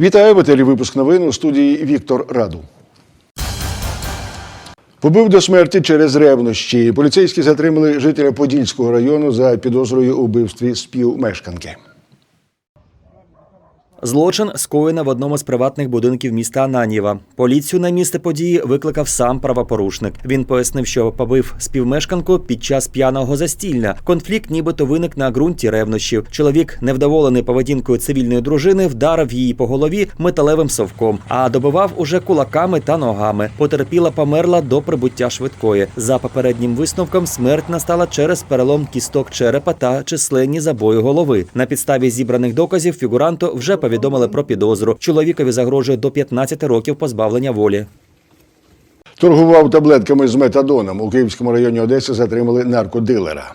Вітаю в етері випуск новин у студії Віктор Раду. Побив до смерті через ревнощі. Поліцейські затримали жителя Подільського району за підозрою у вбивстві співмешканки. Злочин скоєно в одному з приватних будинків міста Ананьєва. Поліцію на місце події викликав сам правопорушник. Він пояснив, що побив співмешканку під час п'яного застілля. Конфлікт нібито виник на ґрунті ревнощів. Чоловік, невдоволений поведінкою цивільної дружини, вдарив її по голові металевим совком, а добивав уже кулаками та ногами. Потерпіла померла до прибуття швидкої. За попереднім висновком, смерть настала через перелом кісток черепа та численні забої голови. На підставі зібраних доказів фігуранту вже повідомили про підозру. Чоловікові загрожує до 15 років позбавлення волі. Торгував таблетками з метадоном. У Київському районі Одеси затримали наркодилера.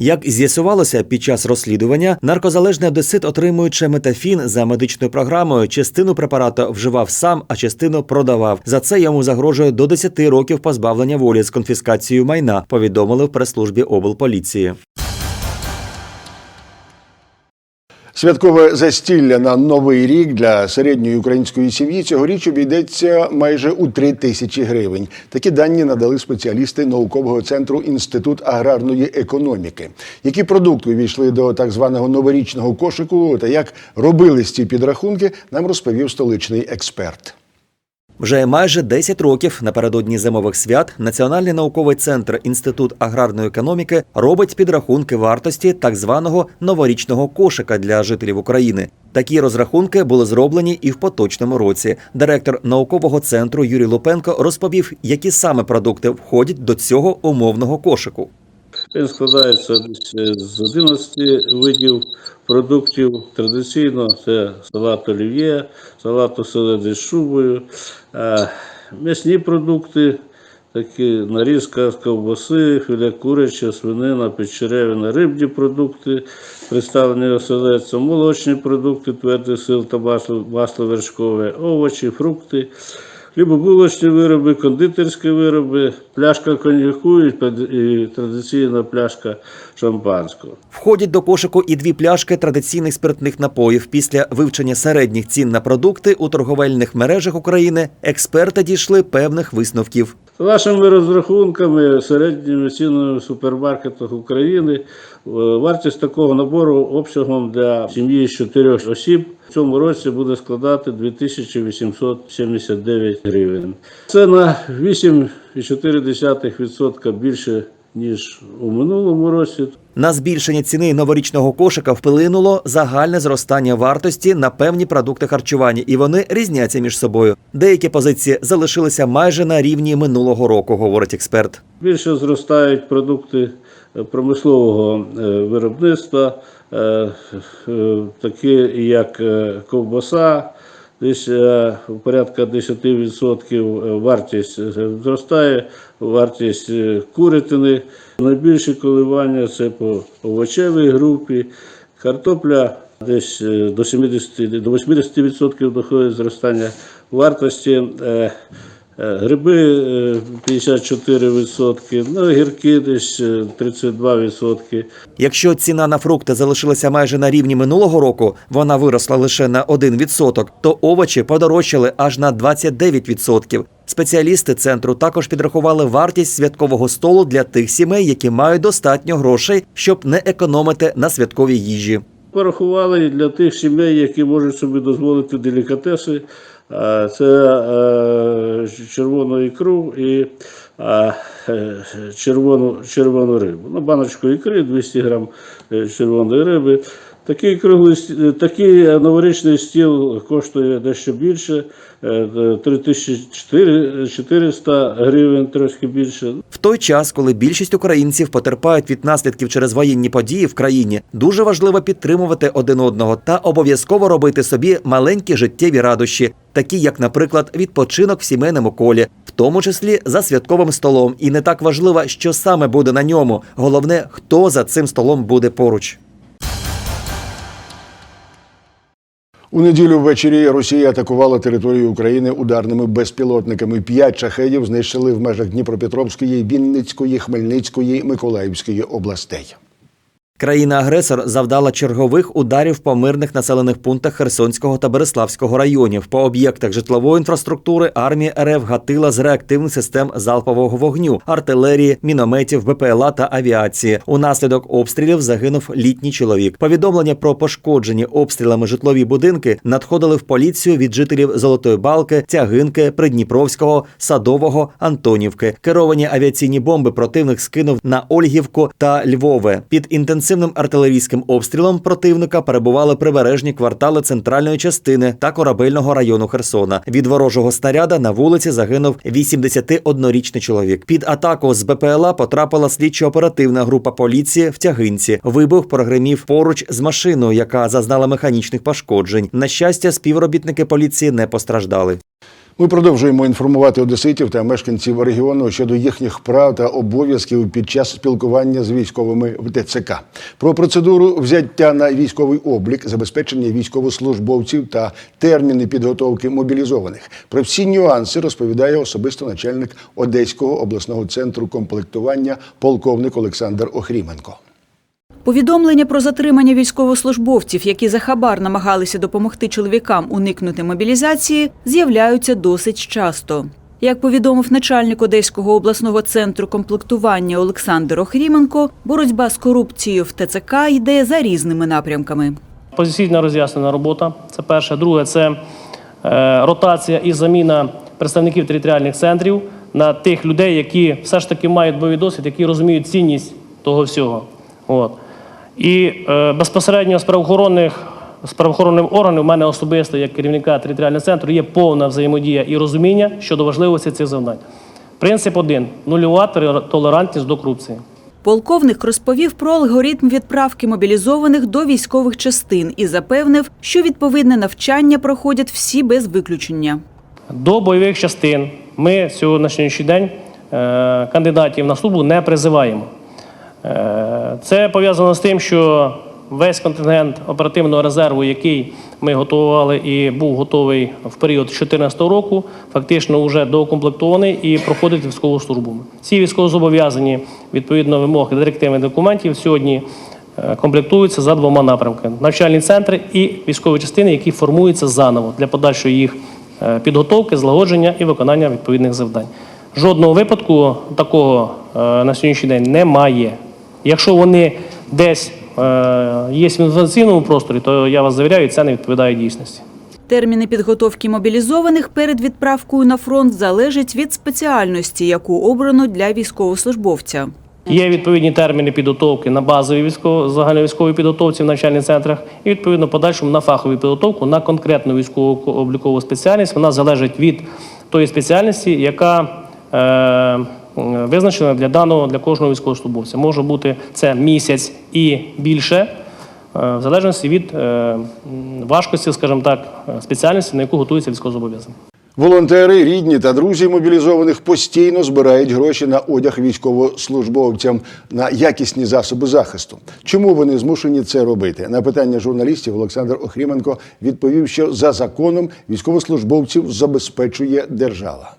Як з'ясувалося під час розслідування, наркозалежний одесит, отримуючи метафін за медичною програмою, частину препарату вживав сам, а частину продавав. За це йому загрожує до 10 років позбавлення волі з конфіскацією майна. Повідомили в прес-службі облполіції. Святкове застілля на новий рік для середньої української сім'ї цьогоріч обійдеться майже у три тисячі гривень. Такі дані надали спеціалісти наукового центру Інститут аграрної економіки. Які продукти увійшли до так званого новорічного кошику та як робились ці підрахунки, нам розповів столичний експерт. Вже майже 10 років напередодні зимових свят Національний науковий центр Інститут аграрної економіки робить підрахунки вартості так званого новорічного кошика для жителів України. Такі розрахунки були зроблені і в поточному році. Директор наукового центру Юрій Лупенко розповів, які саме продукти входять до цього умовного кошику. Він складається з 11 видів продуктів. Традиційно це салат олів'є, салат оселедець з шубою, е, м'ясні продукти, такі нарізка з ковбаси, філе куряча, свинина, печеревина, рибні продукти, представлені оселедцем, молочні продукти, твердий сил та масло вершкове, овочі, фрукти. Хлібобулочні вироби, кондитерські вироби, пляшка коньяку і традиційна пляшка шампанського. Входять до кошику і дві пляшки традиційних спиртних напоїв. Після вивчення середніх цін на продукти у торговельних мережах України експерти дійшли певних висновків. За нашими розрахунками, середніми цінами в супермаркетах України, вартість такого набору обсягом для сім'ї з чотирьох осіб в цьому році буде складати 2879 гривень. Це на 8,4% більше, ніж у минулому році. На збільшення ціни новорічного кошика вплинуло загальне зростання вартості на певні продукти харчування, і вони різняться між собою. Деякі позиції залишилися майже на рівні минулого року, говорить експерт. Більше зростають продукти е, промислового е, виробництва, е, е, такі як ковбаса, десь порядка 10% вартість зростає, вартість курятини. Найбільші коливання це по овочевій групі, картопля десь до 70 до 80% доходить зростання вартості. Е, Е, Гриби е, 54%, ну, гірки десь е, 32%. Якщо ціна на фрукти залишилася майже на рівні минулого року, вона виросла лише на 1%, то овочі подорожчали аж на 29%. Спеціалісти центру також підрахували вартість святкового столу для тих сімей, які мають достатньо грошей, щоб не економити на святковій їжі. Порахували для тих сімей, які можуть собі дозволити делікатеси. А, Це е, червону ікру і е, червону, червону рибу. Ну, баночку ікри, 200 грам е, червоної риби. Такий круглий такий новорічний стіл коштує дещо більше, е, 3400 гривень, трошки більше. В той час, коли більшість українців потерпають від наслідків через воєнні події в країні, дуже важливо підтримувати один одного та обов'язково робити собі маленькі життєві радощі, такі як, наприклад, відпочинок в сімейному колі, в тому числі за святковим столом. І не так важливо, що саме буде на ньому. Головне, хто за цим столом буде поруч. У неділю ввечері Росія атакувала територію України ударними безпілотниками. П'ять шахедів знищили в межах Дніпропетровської, Вінницької, Хмельницької, Миколаївської областей. Країна-агресор завдала чергових ударів по мирних населених пунктах Херсонського та Береславського районів. По об'єктах житлової інфраструктури армія РФ гатила з реактивних систем залпового вогню, артилерії, мінометів, БПЛА та авіації. Унаслідок обстрілів загинув літній чоловік. Повідомлення про пошкоджені обстрілами житлові будинки надходили в поліцію від жителів Золотої Балки, Тягинки, Придніпровського, Садового, Антонівки. Керовані авіаційні бомби противник скинув на Ольгівку та Львове. Під інтенсивним артилерійським обстрілом противника перебували прибережні квартали центральної частини та корабельного району Херсона. Від ворожого снаряда на вулиці загинув 81-річний чоловік. Під атаку з БПЛА потрапила слідчо-оперативна група поліції в Тягинці. Вибух прогремів поруч з машиною, яка зазнала механічних пошкоджень. На щастя, співробітники поліції не постраждали. Ми продовжуємо інформувати одеситів та мешканців регіону щодо їхніх прав та обов'язків під час спілкування з військовими в ТЦК. Про процедуру взяття на військовий облік, забезпечення військовослужбовців та терміни підготовки мобілізованих. Про всі нюанси розповідає особисто начальник Одеського обласного центру комплектування полковник Олександр Охріменко. Повідомлення про затримання військовослужбовців, які за хабар намагалися допомогти чоловікам уникнути мобілізації, з'являються досить часто. Як повідомив начальник Одеського обласного центру комплектування Олександр Охріменко, боротьба з корупцією в ТЦК йде за різними напрямками. Позиційна роз'яснена робота. Це перше. Друге, це е, ротація і заміна представників територіальних центрів на тих людей, які все ж таки мають бойовий досвід, які розуміють цінність того всього. От. І е, безпосередньо з правоохоронних. З правоохоронним органом у мене особисто, як керівника територіального центру, є повна взаємодія і розуміння щодо важливості цих завдань. Принцип один нульова толерантність до корупції. Полковник розповів про алгоритм відправки мобілізованих до військових частин і запевнив, що відповідне навчання проходять всі без виключення. До бойових частин ми сьогоднішній день е, кандидатів на службу не призиваємо. Е, Це пов'язано з тим, що весь контингент оперативного резерву, який ми готували і був готовий в період 2014 року, фактично вже доукомплектований і проходить військову службу. Ці військовозобов'язані відповідно вимог директивних документів сьогодні е, комплектуються за двома напрямками: навчальні центри і військові частини, які формуються заново для подальшої їх е, підготовки, злагодження і виконання відповідних завдань. Жодного випадку такого на сьогоднішній день немає. Якщо вони десь е, є в інформаційному просторі, то я вас завіряю, це не відповідає дійсності. Терміни підготовки мобілізованих перед відправкою на фронт залежать від спеціальності, яку обрано для військовослужбовця. Є відповідні терміни підготовки на базовій військово загальновійськовій підготовці в навчальних центрах, і відповідно подальшому на фахову підготовку на конкретну військову облікову спеціальність. Вона залежить від тої спеціальності, яка е, визначена для даного для кожного військовослужбовця. Може бути це місяць і більше, е, в залежності від е, важкості, скажімо так, спеціальності, на яку готується військовозобов'язаний. Волонтери, рідні та друзі мобілізованих постійно збирають гроші на одяг військовослужбовцям на якісні засоби захисту. Чому вони змушені це робити? На питання журналістів Олександр Охріменко відповів, що за законом військовослужбовців забезпечує держава.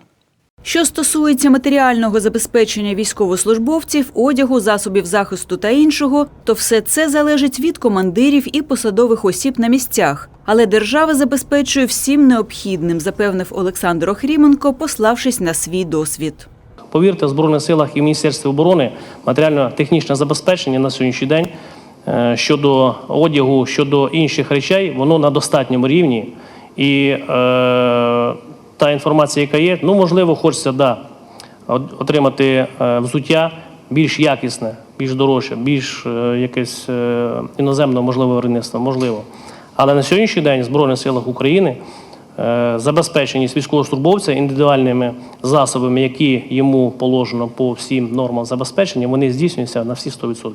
Що стосується матеріального забезпечення військовослужбовців, одягу, засобів захисту та іншого, то все це залежить від командирів і посадових осіб на місцях. Але держава забезпечує всім необхідним, запевнив Олександр Охріменко, пославшись на свій досвід. Повірте, в Збройних силах і Міністерстві оборони матеріально-технічне забезпечення на сьогоднішній день е, щодо одягу, щодо інших речей, воно на достатньому рівні. І е, та інформація, яка є, ну можливо, хочеться да, отримати е, взуття більш якісне, більш дорожче, більш е, якесь е, іноземного, можливо, виробництва, можливо. Але на сьогоднішній день в Збройних силах України забезпеченість військовослужбовця індивідуальними засобами, які йому положено по всім нормам забезпечення, вони здійснюються на всі 100%.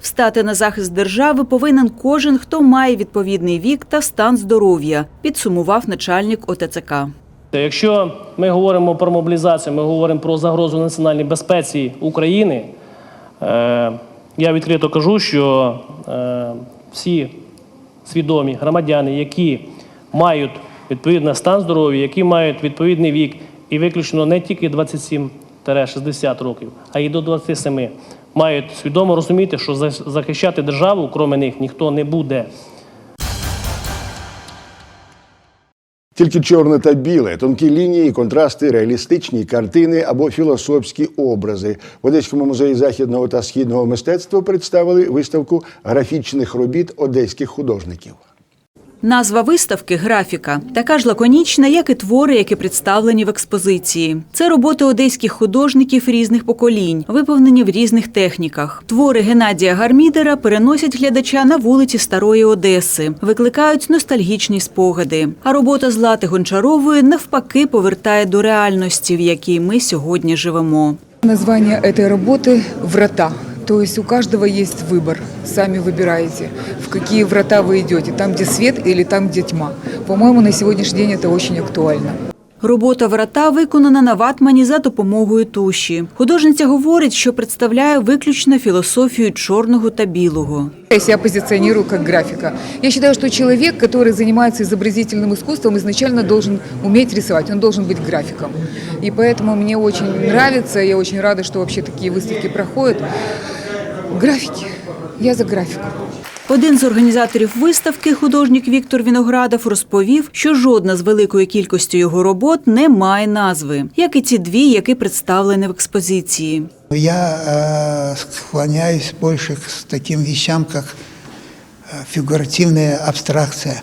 Встати на захист держави повинен кожен, хто має відповідний вік та стан здоров'я, підсумував начальник ОТЦК. Якщо ми говоримо про мобілізацію, ми говоримо про загрозу національній безпеці України, е, я відкрито кажу, що е, всі свідомі громадяни, які мають відповідний стан здоров'я, які мають відповідний вік, і виключно не тільки 27-60 років, а й до 27, мають свідомо розуміти, що за- захищати державу, крім них, ніхто не буде. Тільки чорне та біле, тонкі лінії, контрасти, реалістичні картини або філософські образи. В Одеському музеї західного та східного мистецтва представили виставку графічних робіт одеських художників. Назва виставки графіка така ж лаконічна, як і твори, які представлені в експозиції. Це роботи одеських художників різних поколінь, виповнені в різних техніках. Твори Геннадія Гармідера переносять глядача на вулиці Старої Одеси, викликають ностальгічні спогади. А робота Злати Гончарової навпаки повертає до реальності, в якій ми сьогодні живемо. Название этой работы «Врата». То есть у каждого есть выбор. Сами выбираете, в какие врата вы идете. Там, где свет или там, где тьма. По-моему, на сегодняшний день это очень актуально. Робота врата виконана на ватмані за допомогою туші. Художниця говорить, що представляє виключно філософію чорного та білого. Я себя позиционирую как графика. Я считаю, что человек, который занимается изобразительным искусством, изначально должен уметь рисовать, он должен быть графиком. И поэтому мне очень нравится, я очень рада, что вообще такие выставки проходят. Графики. Я за графику. Один з організаторів виставки, художник Віктор Віноградов, розповів, що жодна з великою кількістю його робот не має назви, як і ці дві, які представлені в експозиції. Я э, склоняюсь больше к таким вещам, как э, фигуративная абстракция.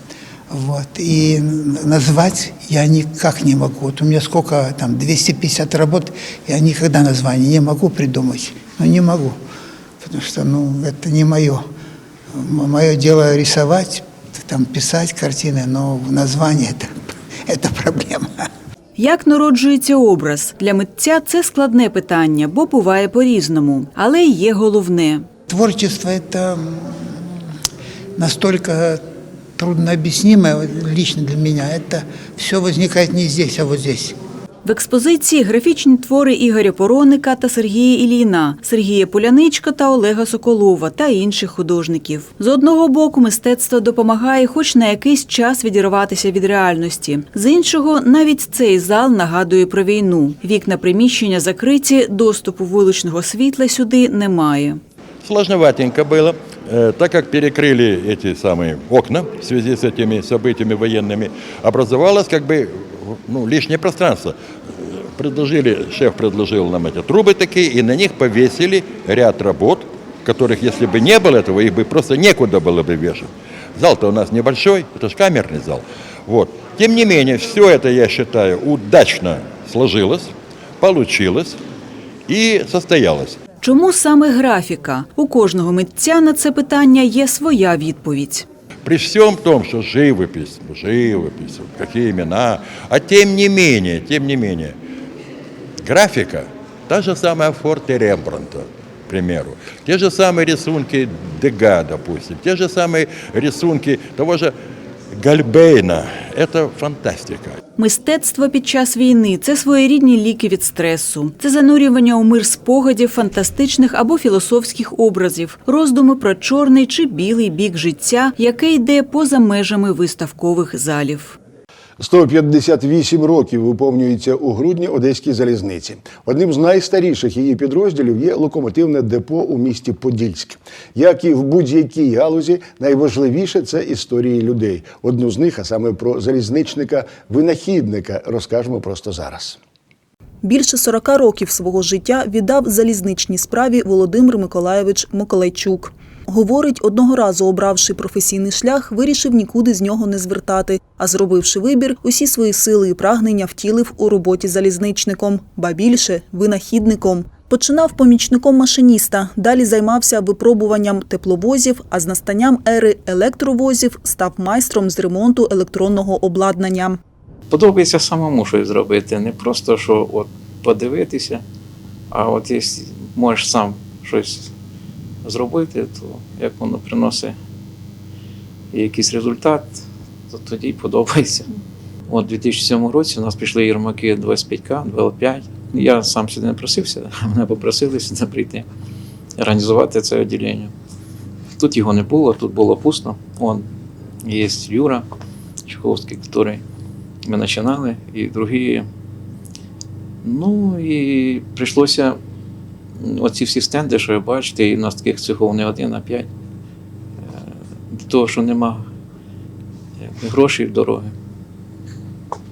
Вот. И назвать я никак не могу. Вот у меня сколько там, 250 работ, я никогда название не могу придумать. Ну, не могу Потому что, ну, это не мое. Мое дело рисовать, там, писать картины, но название это, это проблема. Як народжується образ? Для митця це складне питання, бо буває по-різному, але й є головне. Творчество это м, настолько труднообъяснимое вот лично для меня. Это все возникает не здесь, а вот здесь. В експозиції графічні твори Ігоря Пороника та Сергія Іліна, Сергія Поляничка та Олега Соколова та інших художників. З одного боку, мистецтво допомагає хоч на якийсь час відірватися від реальності. З іншого, навіть цей зал нагадує про війну. Вікна приміщення закриті, доступу вуличного світла сюди немає. Сложноватенько было, э, так как перекрыли эти самые окна в связи с этими событиями военными, образовалось как бы ну, лишнее пространство. Э, Предложили, шеф предложил нам эти трубы такие, и на них повесили ряд работ, которых, если бы не было этого, их бы просто некуда было бы вешать. Зал-то у нас небольшой, это же камерный зал. Вот. Тем не менее, все это, я считаю, удачно сложилось, получилось и состоялось. Чому саме графіка? У кожного митця на це питання є своя відповідь. При всем том, что живопись, живопись, вот какие имена, а тем не менее, тем не менее, графика, та же самая Форте Рембранта, к примеру, те же самые рисунки Дега, допустим, те же самые рисунки того же Гальбейна, це фантастика. Мистецтво під час війни це своєрідні ліки від стресу, це занурювання у мир спогадів, фантастичних або філософських образів, роздуми про чорний чи білий бік життя, яке йде поза межами виставкових залів. 158 років виповнюється у грудні Одеській залізниці. Одним з найстаріших її підрозділів є локомотивне депо у місті Подільськ. Як і в будь-якій галузі, найважливіше це історії людей. Одну з них, а саме про залізничника-винахідника, розкажемо просто зараз. Більше 40 років свого життя віддав залізничній справі Володимир Миколайович Миколайчук. Говорить, одного разу обравши професійний шлях, вирішив нікуди з нього не звертати, а зробивши вибір, усі свої сили і прагнення втілив у роботі залізничником, ба більше винахідником. Починав помічником машиніста, далі займався випробуванням тепловозів, а з настанням ери електровозів став майстром з ремонту електронного обладнання. Подобається самому щось зробити, не просто що от подивитися, а от якщо можеш сам щось зробити, то як воно приносить якийсь результат, то тоді подобається. От у 2007 році у нас пішли єрмаки 25К, 25. Я сам сюди не просився, мене попросили сюди прийти, організувати це відділення. Тут його не було, тут було пусто. Вон є Юра Чеховський, який ми починали, і другі. Ну і прийшлося оці всі стенди, що ви бачите, і у нас таких цехов не один, а п'ять. Е, До того, що нема е, грошей в дороги.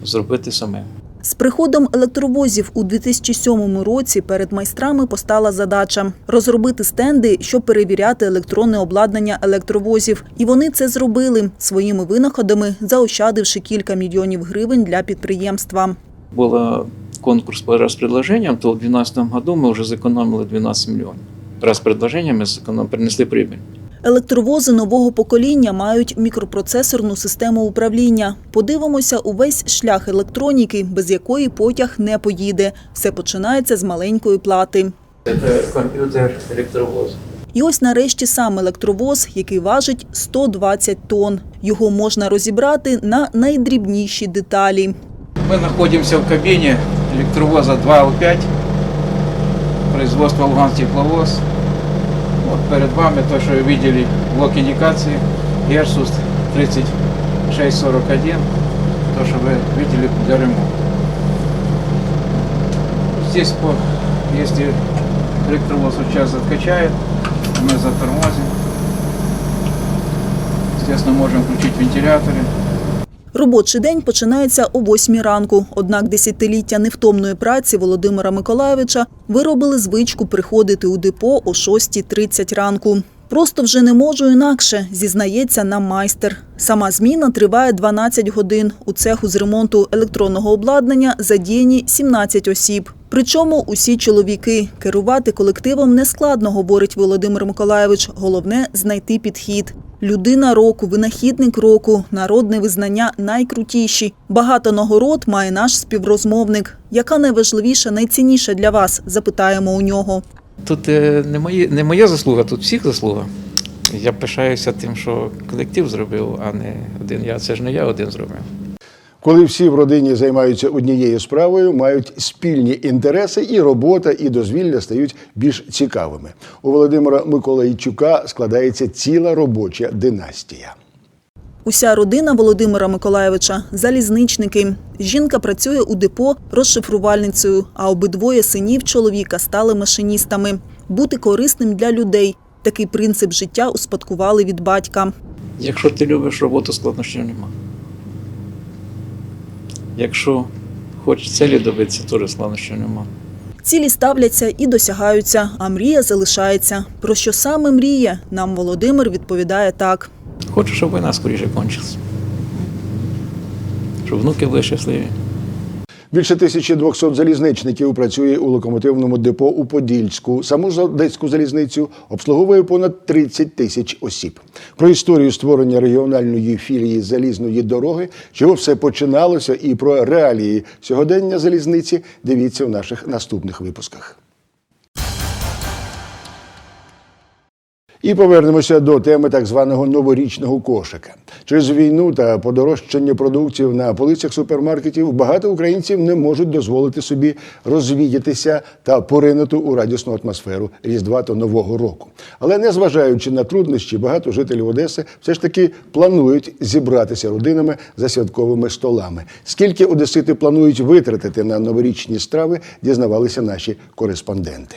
Зробити саме. З приходом електровозів у 2007 році перед майстрами постала задача розробити стенди, щоб перевіряти електронне обладнання електровозів. І вони це зробили своїми винаходами, заощадивши кілька мільйонів гривень для підприємства. Был конкурс по распредложениям, то в 2012 году мы уже сэкономили 12 миллионов. Распредложениями сэконом- принесли прибыль. Електровози нового покоління мають мікропроцесорну систему управління. Подивимося увесь шлях електроніки, без якої потяг не поїде. Все починається з маленької плати. Это компьютер электровоз. І ось нарешті сам електровоз, який важить 120 тонн. Його можна розібрати на найдрібніші деталі. Мы находимся в кабине электровоза 2Л5, производство Луганск-Тепловоз. Вот перед вами то, что вы видели, блок индикации, Герсус 3641, то, что вы видели для ремонта. Здесь, по, если электровоз сейчас откачает, мы затормозим. Естественно, можем включить вентиляторы. Робочий день починається о 8 ранку. Однак десятиліття невтомної праці Володимира Миколайовича виробили звичку приходити у депо о 6.30 ранку. Просто вже не можу інакше, зізнається нам майстер. Сама зміна триває 12 годин. У цеху з ремонту електронного обладнання задіяні 17 осіб. Причому усі чоловіки. Керувати колективом нескладно, говорить Володимир Миколайович. Головне знайти підхід. Людина року, винахідник року, народне визнання найкрутіші. Багато нагород має наш співрозмовник. Яка найважливіша, найцінніша для вас? Запитаємо у нього. Тут е, не, мої, не моя заслуга, тут всіх заслуга. Я пишаюся тим, що колектив зробив, а не один я. Це ж не я один зробив. Коли всі в родині займаються однією справою, мають спільні інтереси, і робота, і дозвілля стають більш цікавими. У Володимира Миколайчука складається ціла робоча династія. Уся родина Володимира Миколайовича залізничники. Жінка працює у депо розшифрувальницею, а обидвоє синів чоловіка стали машиністами. Бути корисним для людей. Такий принцип життя успадкували від батька. Якщо ти любиш роботу, складнощів нема. Якщо хоч цілі добитися, теж складнощів нема. Цілі ставляться і досягаються, а мрія залишається. Про що саме мріє? Нам Володимир відповідає так. Хочу, щоб війна скоріше кончилась. Щоб внуки були щасливі. Більше 1200 залізничників працює у локомотивному депо у Подільську. Саму Одеську залізницю обслуговує понад 30 тисяч осіб. Про історію створення регіональної філії залізної дороги, чого все починалося, і про реалії сьогодення залізниці дивіться в наших наступних випусках. І повернемося до теми так званого новорічного кошика. Через війну та подорожчання продуктів на полицях супермаркетів багато українців не можуть дозволити собі розвіятися та поринути у радісну атмосферу Різдва та Нового року. Але незважаючи на труднощі, багато жителів Одеси все ж таки планують зібратися родинами за святковими столами. Скільки одесити планують витратити на новорічні страви, дізнавалися наші кореспонденти.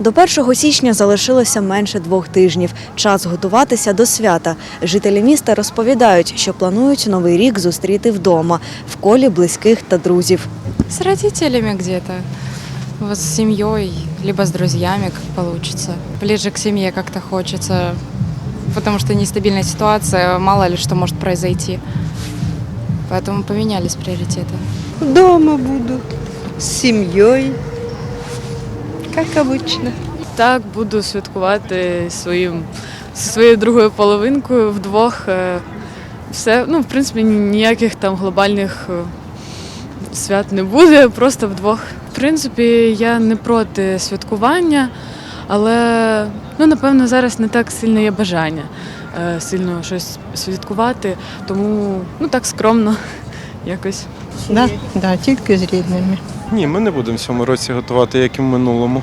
До 1 січня залишилося менше двох тижнів. Час готуватися до свята. Жителі міста розповідають, що планують новий рік зустріти вдома, в колі близьких та друзів. С родителями где-то, вот с семьей, либо с друзьями, как получится. Ближе к семье как-то хочется, потому что нестабильная ситуация, мало ли что может произойти. Поэтому поменялись приоритеты. Дома буду з сім'єю, як обычно. Так, буду святкувати своїм, зі своєю другою половинкою вдвох. Е, Все, ну, в принципі, ніяких там глобальних е, свят не буде, просто вдвох. В принципі, я не проти святкування, але ну, напевно зараз не так сильно є бажання е, сильно щось святкувати, тому ну так скромно якось. Да, да, тільки з рідними. Ні, ми не будемо в цьому році готувати, як і в минулому.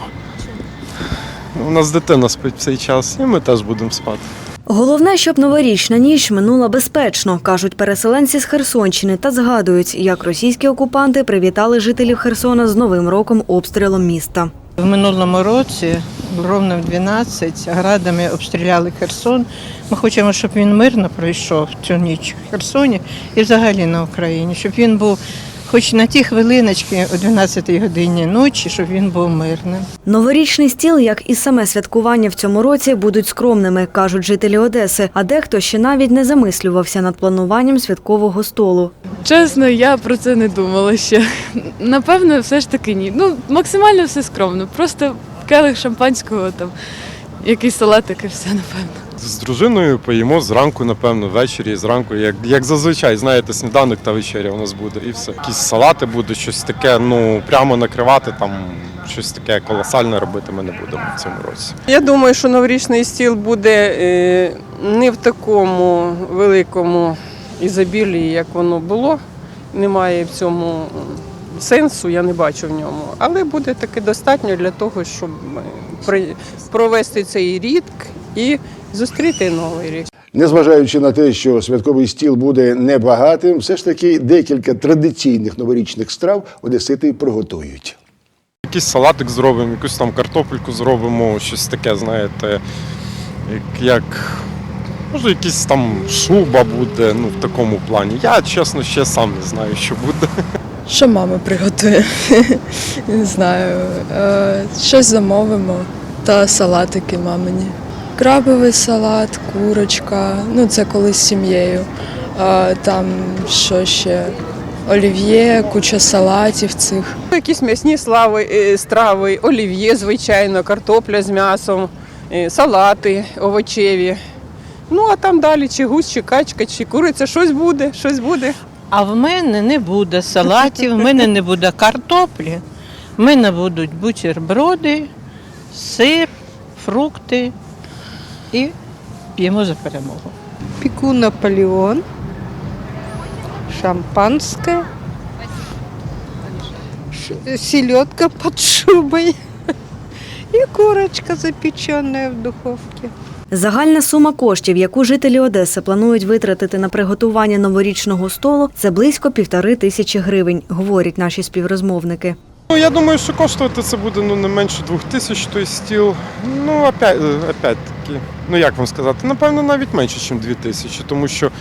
У нас дитина спить в цей час, і ми теж будемо спати. Головне, щоб новорічна ніч минула безпечно, кажуть переселенці з Херсонщини та згадують, як російські окупанти привітали жителів Херсона з Новим роком обстрілом міста. В минулому році, ровно в 12, градами обстріляли Херсон. Ми хочемо, щоб він мирно пройшов цю ніч в Херсоні і взагалі на Україні, щоб він був хоч на ті хвилиночки о 12 годині ночі, щоб він був мирним. Новорічний стіл, як і саме святкування в цьому році, будуть скромними, кажуть жителі Одеси. А дехто ще навіть не замислювався над плануванням святкового столу. Чесно, я про це не думала ще. Напевно, все ж таки ні. Ну, максимально все скромно. Просто келих шампанського, там, якийсь салатик і все, напевно. З дружиною поїмо зранку, напевно, ввечері, зранку, як, як зазвичай, знаєте, сніданок та вечеря у нас буде і все. Якісь салати будуть, щось таке, ну прямо накривати там, щось таке колосальне робити ми не будемо в цьому році. Я думаю, що новорічний стіл буде е, не в такому великому ізобілії, як воно було. Немає в цьому сенсу, я не бачу в ньому. Але буде таки достатньо для того, щоб е, провести цей рік і зустріти новий рік. Незважаючи на те, що святковий стіл буде небагатим, все ж таки декілька традиційних новорічних страв одесити приготують. Якийсь салатик зробимо, якусь там картопельку зробимо, щось таке, знаєте, як, як може якийсь там шуба буде, ну в такому плані. Я чесно ще сам не знаю, що буде. Що мама приготує? Не знаю. Е, Щось замовимо та салатики мамині. Крабовий салат, курочка, ну це коли з сім'єю. Там що ще? Олів'є, куча салатів цих. Якісь м'ясні слави, е, страви, олів'є, звичайно, картопля з м'ясом, е, салати овочеві. Ну а там далі чи гусь, чи качка, чи куриця, щось буде, щось буде. А в мене не буде салатів, в мене не буде картоплі, в мене будуть бутерброди, сир, фрукти і п'ємо за перемогу. Пеку Наполеон, шампанское, селедка под шубой и курочка запеченная в духовке. Загальна сума коштів, яку жителі Одеси планують витратити на приготування новорічного столу, це близько півтори тисячі гривень, говорять наші співрозмовники. Ну, я думаю, що коштувати це буде ну, не менше двох тисяч той стіл. Ну, опять, е, опять таки, ну як вам сказати, напевно, навіть менше, ніж дві тисячі, тому що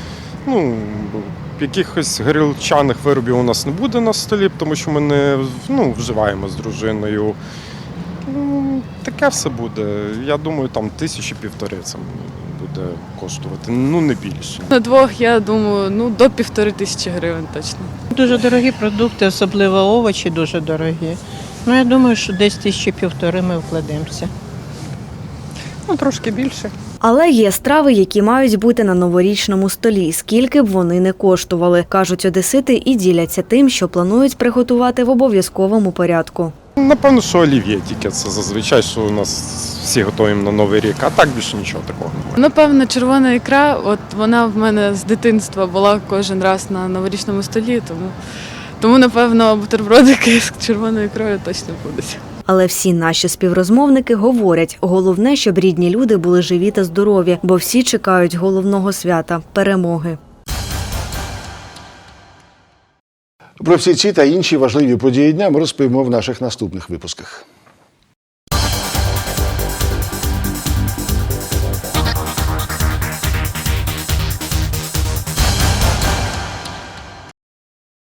ну, якихось горілчаних виробів у нас не буде на столі, тому що ми не ну, вживаємо з дружиною. Ну, таке все буде. Я думаю, там тисячі півтори це буде коштувати, ну не більше. На двох, я думаю, ну до півтори тисячі гривень точно. Дуже дорогі продукти, особливо овочі дуже дорогі. Ну, я думаю, що десь тисячі півтори ми вкладемося. Ну, трошки більше. Але є страви, які мають бути на новорічному столі, скільки б вони не коштували, кажуть одесити і діляться тим, що планують приготувати в обов'язковому порядку. Напевно, що олів'є тільки це зазвичай, що у нас всі готуємо на Новий рік, а так більше нічого такого немає. Напевно, червона ікра, от вона в мене з дитинства була кожен раз на новорічному столі, тому, тому напевно, бутербродики з червоною ікрою точно будуть. Але всі наші співрозмовники говорять, головне, щоб рідні люди були живі та здорові, бо всі чекають головного свята перемоги. Про всі ці та інші важливі події дня ми розповімо в наших наступних випусках.